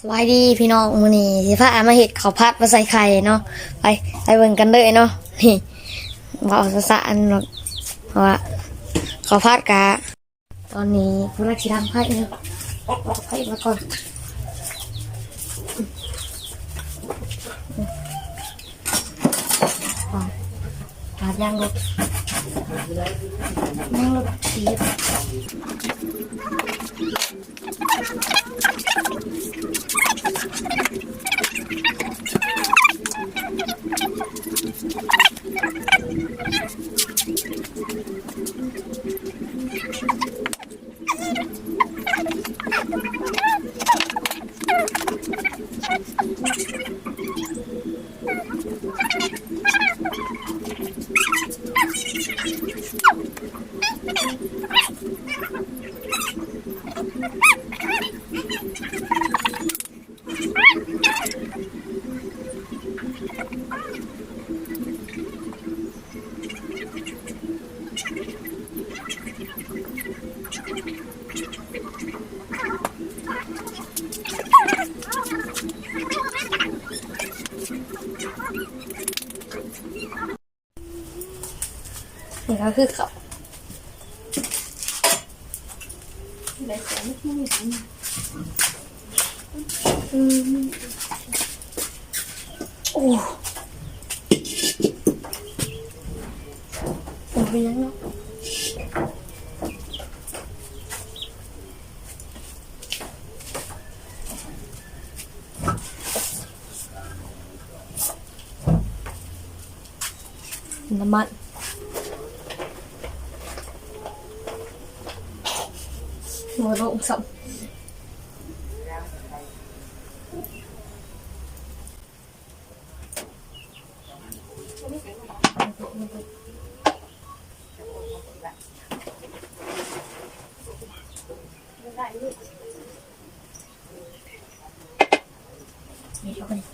สวัสดีพี่น้องมื้อนี้สิพาอามาเฮ็ดข้าวผัดมาใส่ไข่เนาะไปไปเบิ่งกันเลยเนาะนี่ว่าเอาซะอันเนาะเพราะว่าข้าวผัดกะตอนนี้ผู้รักสิดังไพ่เนาะไพ่มาก่อนอาดย่างรถย่างรถสี Oh! นี่ก็คือเขาอืมโอ้โอ้เป็นยังเนาะน้ำมัน ngồi rộn sộng Thank you.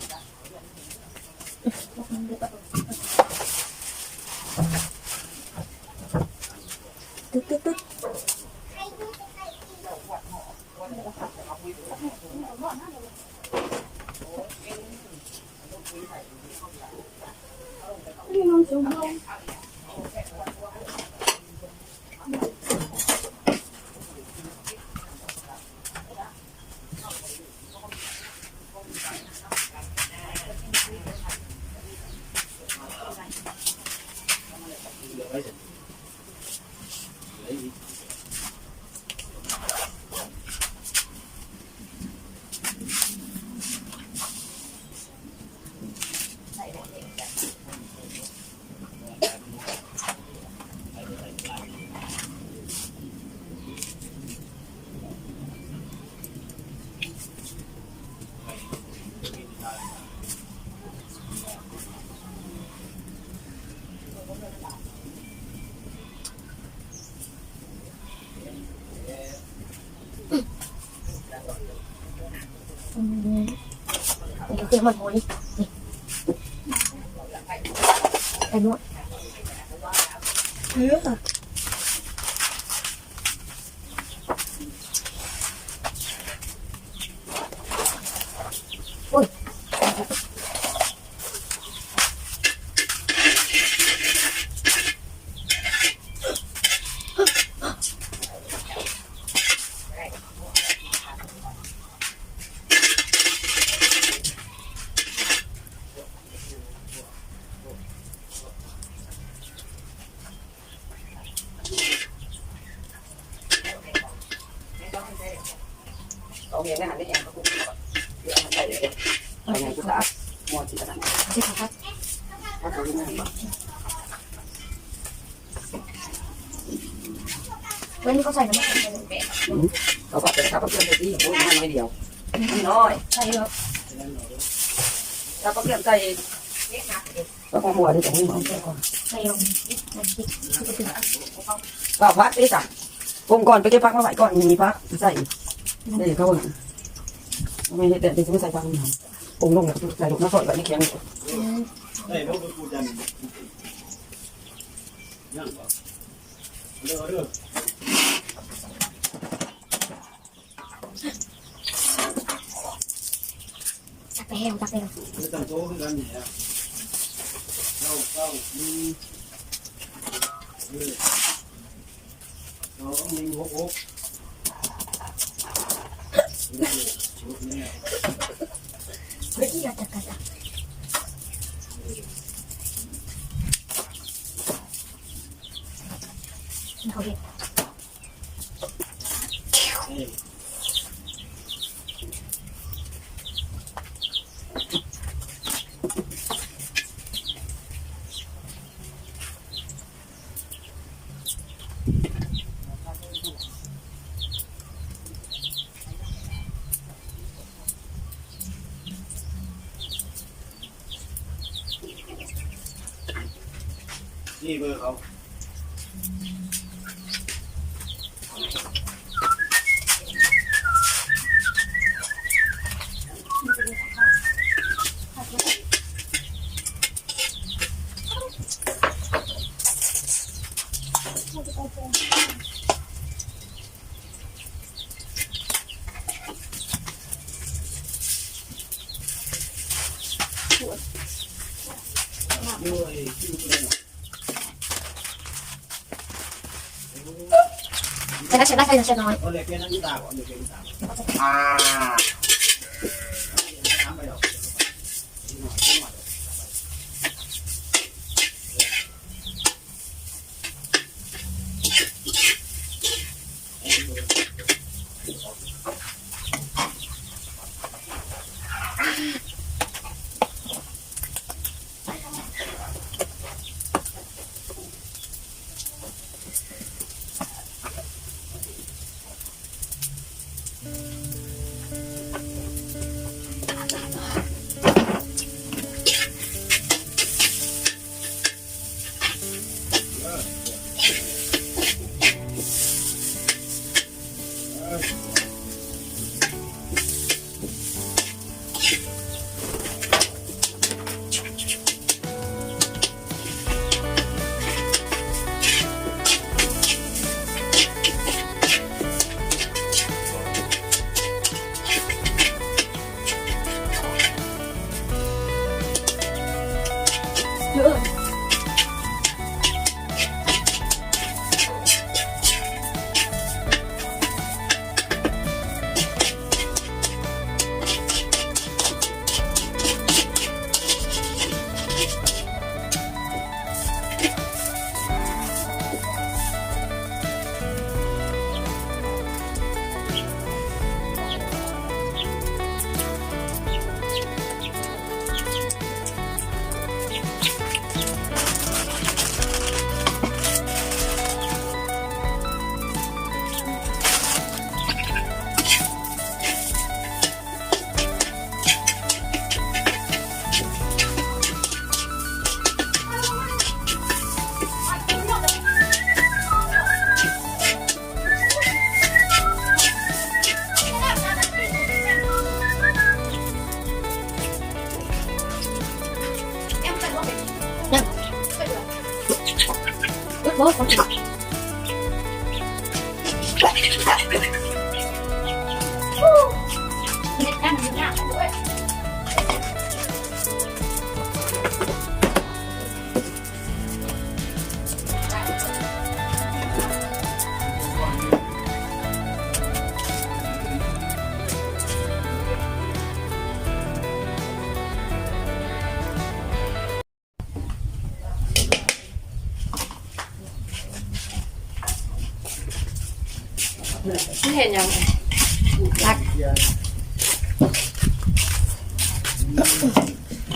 นี่ก็คือมันโมยนี่ไปนวดเออ วันนี้เขาใส่น้ำมันเป็นแบบ เราก็เป็นข้าวเกลือที่โอ้ยมันน้อยเดียวน้อย ใช่ครับ ข้าวเกลือใส่ก็ของหัวที่จะให้หมอก่อน ใช่ครับมันคิดคือจะถึงอ่ะ ข้าวพัดได้สั่งปรุงก่อนไปเก็บพักมาไหวก่อนมีพักใส่ได้เขาไม่ได้แต่ที่ไม่ใส่พักนี่ปรุงลงแล้วใส่ลูกน้ำสดแบบนี้แข็ง ได้ลูกไปกูจันยังบ่เด้อเด้อ ไปแห้งตักเอง คือตั้งโต๊ะคือกันเนี่ยเก้าเก้ามีเออเราต้องมีหกหกเนี่ย เฮ้ยอยากจะกัดอ่ะเขาเห็น นี่ 你也不会好。sẽ bắt tay rồi cho nói. À.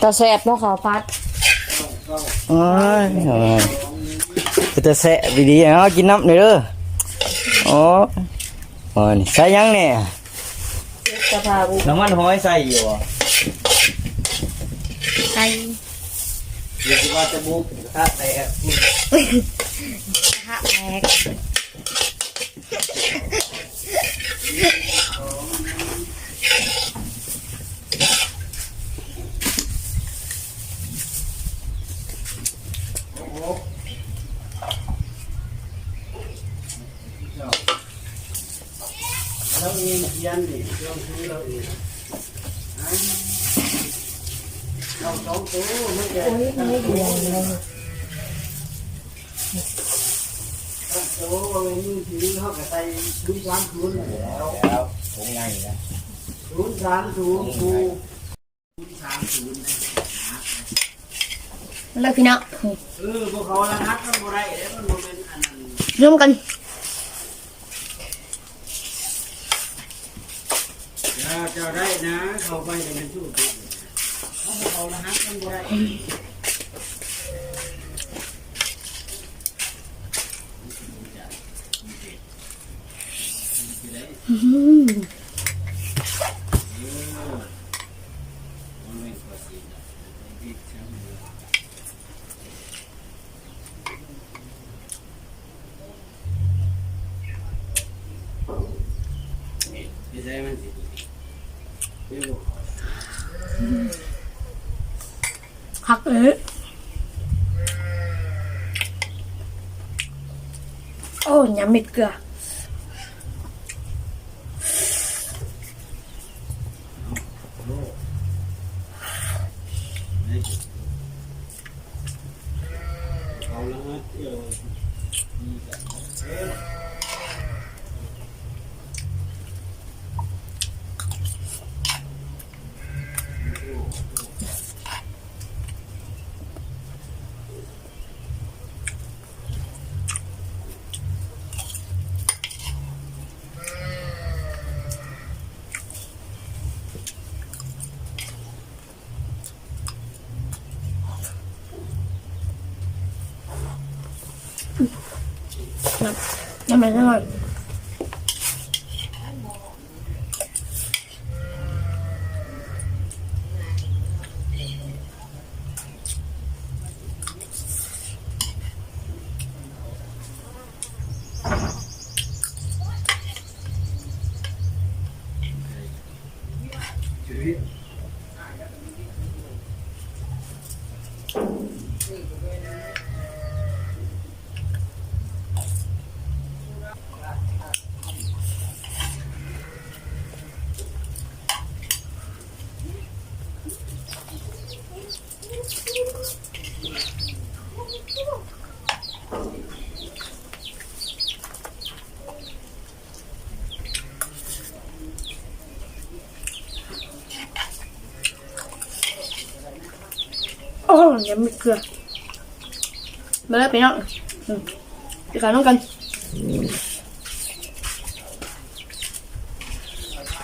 ตาแสบเนาะขอพัดโอ้ยโอ้ยก็จะแสะไปดีเนาะกินน้ำหน่อยเด้อโอ้โอ้ยใส่ยังเนี่ยกระเพราน้ำมันหอยใส่อยู่อะไก่เดี๋ยวว่าจะบุกถ้าแตะฮะแม็กเราเองเขียนนี่ เราคือเราเองสองตัวไม่แก่ไม่เดียวเลยตัวมือถือเขาก็ใส่ศูนย์สามศูนย์แล้วแล้วผมไงนะศูนย์สามศูนย์ศูนย์สามศูนย์แล้วพี่น้องเออพวกเขาละฮักมันบ่ได้แล้วมันบ่เป็นอันนั้นร่วมกัน อย่าจะได้นะ เขาไปในมันสู้เขาบอกเขาละฮักมันบ่ได้ ไม่ใช่มันสิเดี๋ยวบอก พักเออโอ้ยำเม็ดเกลือ Rất อร่อยโอ้ยำเม็ดเกลือมาแล้วพี่น้องอืมไปกันน้องกัน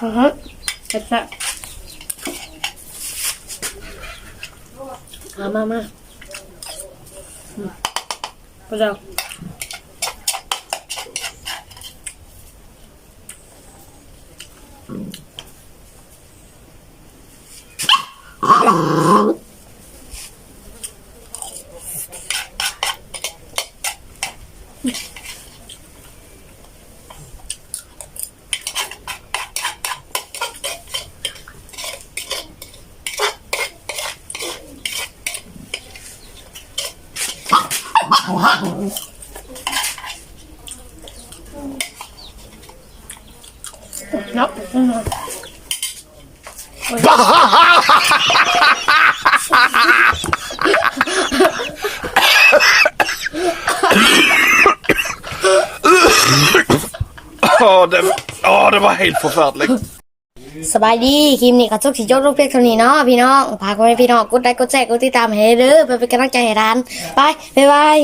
อือฮะเผ็ดแซ่บมามามาอืมไปเร็ว เ นาะอืม Åh, det, åh, det var helt förfärligt. สบายดีคลิปนี้ก็จบสิจบลงเพียงเท่านี้เนาะพี่น้องพากไว้พี่น้องกดไลค์กดแชร์กดติดตามให้เด้อเพื่อเป็นกำลังใจให้ร้าน ไป บ๊ายบาย